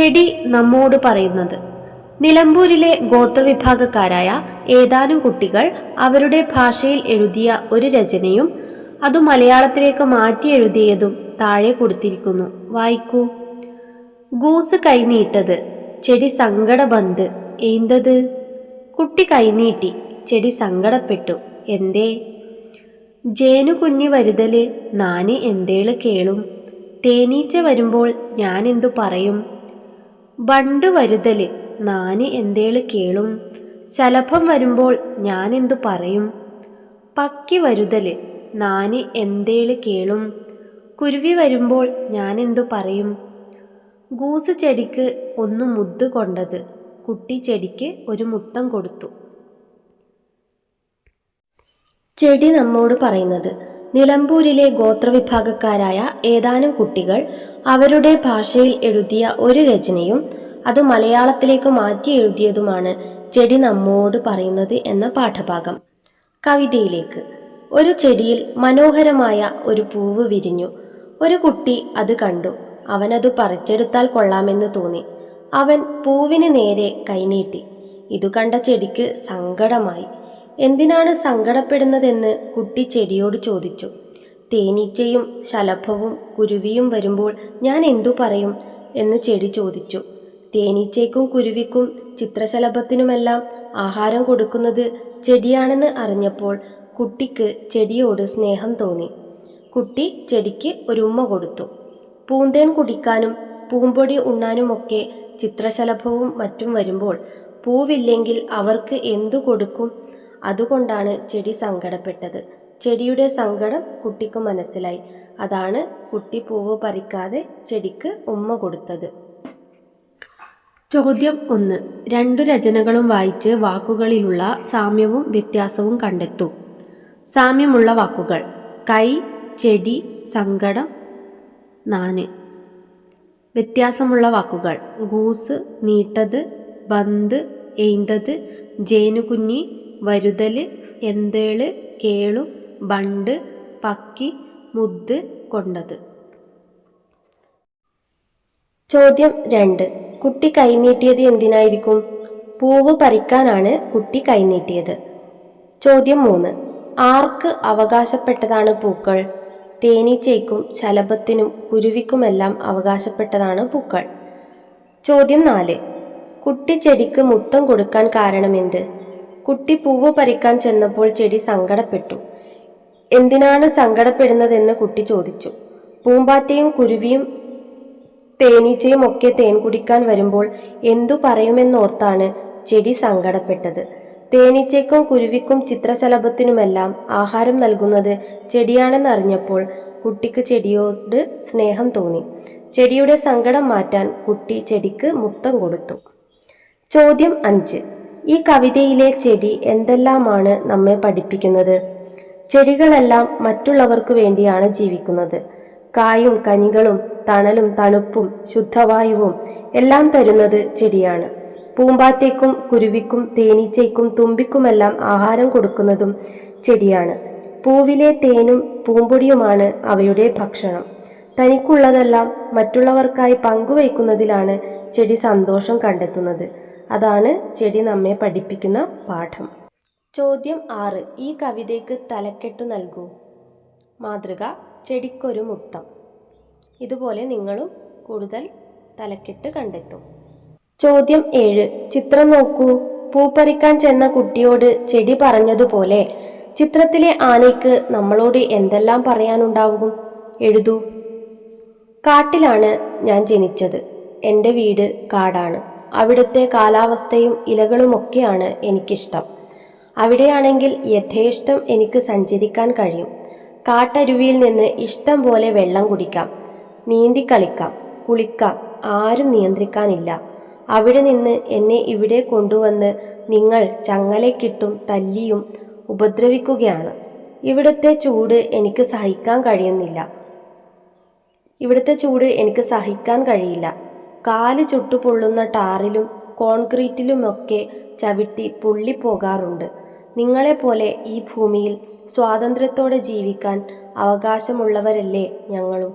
ചെടി നമ്മോട് പറയുന്നത്. നിലമ്പൂരിലെ ഗോത്രവിഭാഗക്കാരായ ഏതാനും കുട്ടികൾ അവരുടെ ഭാഷയിൽ എഴുതിയ ഒരു രചനയും അത് മലയാളത്തിലേക്ക് മാറ്റി എഴുതിയതും താഴെ കൊടുത്തിരിക്കുന്നു. വായിക്കൂ. ഗൂസ് കൈനീട്ടത് ചെടി സങ്കടബന്ത് എയ്ന്തത്? കുട്ടി കൈനീട്ടി ചെടി സങ്കടപ്പെട്ടു എന്തേ? ജേനു കുഞ്ഞി വരുതൽ നാന് എന്തേൾ കേളും? തേനീച്ച വരുമ്പോൾ ഞാൻ എന്തു പറയും? ബണ്ട് വരുതൽ. നാന് എന്തേൾ കേളും. ശലഭം വരുമ്പോൾ ഞാൻ എന്തു പറയും? പക്കി വരുതൽ. നാന് എന്തേൾ കേളും. കുരുവി വരുമ്പോൾ ഞാൻ എന്തു പറയും? ഗൂസ് ചെടിക്ക് ഒന്ന് മുദ്ദ് കൊണ്ടത്. കുട്ടി ചെടിക്ക് ഒരു മുത്തം കൊടുത്തു. ചെടി നമ്മോട് പറയുന്നത് നിലമ്പൂരിലെ ഗോത്രവിഭാഗക്കാരായ ഏതാനും കുട്ടികൾ അവരുടെ ഭാഷയിൽ എഴുതിയ ഒരു രചനയും അത് മലയാളത്തിലേക്ക് മാറ്റി എഴുതിയതുമാണ് ചെടി നമ്മോട് പറയുന്നത് എന്ന പാഠഭാഗം. കവിതയിലേക്ക്. ഒരു ചെടിയിൽ മനോഹരമായ ഒരു പൂവ് വിരിഞ്ഞു. ഒരു കുട്ടി അത് കണ്ടു. അവനത് പറിച്ചെടുത്താൽ കൊള്ളാമെന്ന് തോന്നി. അവൻ പൂവിന് നേരെ കൈനീട്ടി. ഇതു കണ്ട ചെടിക്ക് സങ്കടമായി. എന്തിനാണ് സങ്കടപ്പെടുന്നതെന്ന് കുട്ടി ചെടിയോട് ചോദിച്ചു. തേനീച്ചയും ശലഭവും കുരുവിയും വരുമ്പോൾ ഞാൻ എന്തു പറയും? എന്ന് ചെടി ചോദിച്ചു. തേനീച്ചയ്ക്കും കുരുവിക്കും ചിത്രശലഭത്തിനുമെല്ലാം ആഹാരം കൊടുക്കുന്നത് ചെടിയാണെന്ന് അറിഞ്ഞപ്പോൾ കുട്ടിക്ക് ചെടിയോട് സ്നേഹം തോന്നി. കുട്ടി ചെടിക്ക് ഒരു ഉമ്മ കൊടുത്തു. പൂന്തേൻ കുടിക്കാനും പൂമ്പൊടി ഉണ്ണാനുമൊക്കെ ചിത്രശലഭവും മറ്റും വരുമ്പോൾ പൂവില്ലെങ്കിൽ അവർക്ക് എന്തു കൊടുക്കും? അതുകൊണ്ടാണ് ചെടി സങ്കടപ്പെട്ടത്. ചെടിയുടെ സങ്കടം കുട്ടിക്ക് മനസ്സിലായി. അതാണ് കുട്ടി പൂവ് പറിക്കാതെ ചെടിക്ക് ഉമ്മ കൊടുത്തത്. ചോദ്യം ഒന്ന്. രണ്ടു രചനകളും വായിച്ച് വാക്കുകളിലുള്ള സാമ്യവും വ്യത്യാസവും കണ്ടെത്തൂ. സാമ്യമുള്ള വാക്കുകൾ. കൈ ചെടി സങ്കടം നാന്. വ്യത്യാസമുള്ള വാക്കുകൾ. ഗൂസ് നീട്ടത് ബന്ത് എയ്ന്തത് ജേനുകുഞ്ഞി വരുതൽ എന്തേൾ കേളും ബണ്ട് പക്കി മുദ്ദ് കൊണ്ടത്. ചോദ്യം രണ്ട്. കുട്ടി കൈനീട്ടിയത് എന്തിനായിരിക്കും? പൂവ് പറിക്കാനാണ് കുട്ടി കൈനീട്ടിയത് ചോദ്യം മൂന്ന്. ആർക്ക് അവകാശപ്പെട്ടതാണ് പൂക്കൾ? തേനീച്ചയ്ക്കും ശലഭത്തിനും കുരുവിക്കുമെല്ലാം അവകാശപ്പെട്ടതാണ് പൂക്കൾ. ചോദ്യം നാല്. കുട്ടി ചെടിക്ക് മുത്തം കൊടുക്കാൻ കാരണമെന്ത്? കുട്ടി പൂവ് പറിക്കാൻ ചെന്നപ്പോൾ ചെടി സങ്കടപ്പെട്ടു. എന്തിനാണ് സങ്കടപ്പെടുന്നതെന്ന് കുട്ടി ചോദിച്ചു. പൂമ്പാറ്റയും കുരുവിയും തേനീച്ചയും ഒക്കെ തേൻ കുടിക്കാൻ വരുമ്പോൾ എന്തു പറയുമെന്നോർത്താണ് ചെടി സങ്കടപ്പെട്ടത്. തേനീച്ചയ്ക്കും കുരുവിക്കും ചിത്രശലഭത്തിനുമെല്ലാം ആഹാരം നൽകുന്നത് ചെടിയാണെന്നറിഞ്ഞപ്പോൾ കുട്ടിക്ക് ചെടിയോട് സ്നേഹം തോന്നി. ചെടിയുടെ സങ്കടം മാറ്റാൻ കുട്ടി ചെടിക്ക് മുത്തം കൊടുത്തു. ചോദ്യം അഞ്ച്. ഈ കവിതയിലെ ചെടി എന്തെല്ലാമാണ് നമ്മെ പഠിപ്പിക്കുന്നത്? ചെടികളെല്ലാം മറ്റുള്ളവർക്ക് വേണ്ടിയാണ് ജീവിക്കുന്നത്. കായും കനികളും തണലും തണുപ്പും ശുദ്ധവായുവും എല്ലാം തരുന്നത് ചെടിയാണ്. പൂമ്പാറ്റയ്ക്കും കുരുവിക്കും തേനീച്ചയ്ക്കും തുമ്പിക്കുമെല്ലാം ആഹാരം കൊടുക്കുന്നതും ചെടിയാണ്. പൂവിലെ തേനും പൂമ്പൊടിയുമാണ് അവയുടെ ഭക്ഷണം. തനിക്കുള്ളതെല്ലാം മറ്റുള്ളവർക്കായി പങ്കുവയ്ക്കുന്നതിലാണ് ചെടി സന്തോഷം കണ്ടെത്തുന്നത്. അതാണ് ചെടി നമ്മെ പഠിപ്പിക്കുന്ന പാഠം. ചോദ്യം ആറ്. ഈ കവിതയ്ക്ക് തലക്കെട്ടു നൽകൂ. മാതൃക ചെടിക്കൊരു മുത്തം. ഇതുപോലെ നിങ്ങളും കൂടുതൽ തലക്കെട്ട് കണ്ടെത്തും. ചോദ്യം ഏഴ്. ചിത്രം നോക്കൂ. പൂപ്പറിക്കാൻ ചെന്ന കുട്ടിയോട് ചെടി പറഞ്ഞതുപോലെ ചിത്രത്തിലെ ആനയ്ക്ക് നമ്മളോട് എന്തെല്ലാം പറയാനുണ്ടാവും എഴുതൂ. കാട്ടിലാണ് ഞാൻ ജനിച്ചത്. എന്റെ വീട് കാടാണ്. അവിടുത്തെ കാലാവസ്ഥയും ഇലകളുമൊക്കെയാണ് എനിക്കിഷ്ടം. അവിടെയാണെങ്കിൽ യഥേഷ്ടം എനിക്ക് സഞ്ചരിക്കാൻ കഴിയും. കാട്ടരുവിയിൽ നിന്ന് ഇഷ്ടം പോലെ വെള്ളം കുടിക്കാം. നീന്തി കളിക്കാം. കുളിക്കാം. ആരും നിയന്ത്രിക്കാനില്ല. അവിടെ നിന്ന് എന്നെ ഇവിടെ കൊണ്ടുവന്ന് നിങ്ങൾ ചങ്ങലക്കിട്ടും തല്ലിയും ഉപദ്രവിക്കുകയാണ്. ഇവിടുത്തെ ചൂട് എനിക്ക് സഹിക്കാൻ കഴിയുന്നില്ല. ഇവിടുത്തെ ചൂട് എനിക്ക് സഹിക്കാൻ കഴിയില്ല. കാൽ ചുട്ടുപൊള്ളുന്ന ടാറിലും കോൺക്രീറ്റിലുമൊക്കെ ചവിട്ടി പൊള്ളിപ്പോകാറുണ്ട് നിങ്ങളെപ്പോലെ ഈ ഭൂമിയിൽ സ്വാതന്ത്ര്യത്തോടെ ജീവിക്കാൻ അവകാശമുള്ളവരല്ലേ ഞങ്ങളും?